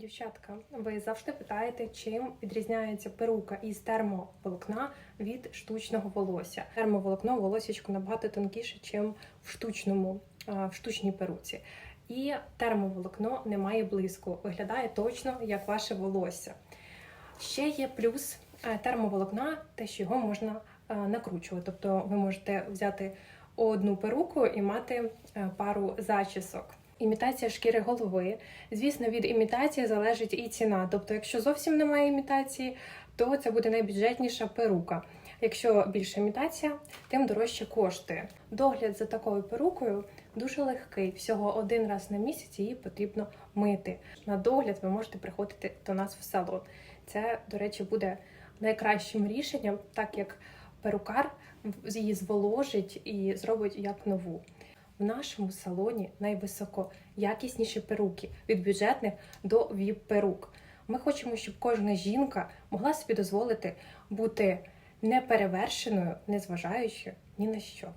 Дівчатка, ви завжди питаєте, чим відрізняється перука із термоволокна від штучного волосся. Термоволокно волосічко набагато тонкіше, ніж в штучному, в штучній перуці. І термоволокно не має блиску, виглядає точно як ваше волосся. Ще є плюс е, термоволокна, те, що його можна е, накручувати. Тобто ви можете взяти одну перуку і мати е, пару зачісок. Імітація шкіри голови. Звісно, від імітації залежить і ціна. Тобто, якщо зовсім немає імітації, то це буде найбюджетніша перука. Якщо більше імітація, тим дорожче коштує. Догляд за такою перукою дуже легкий. Всього один раз на місяць її потрібно мити. На догляд ви можете приходити до нас в салон. Це, до речі, буде найкращим рішенням, так як перукар її зволожить і зробить як нову. В нашому салоні найвисокоякісніші перуки від бюджетних до віп-перук. Ми хочемо, щоб кожна жінка могла собі дозволити бути неперевершеною, незважаючи ні на що.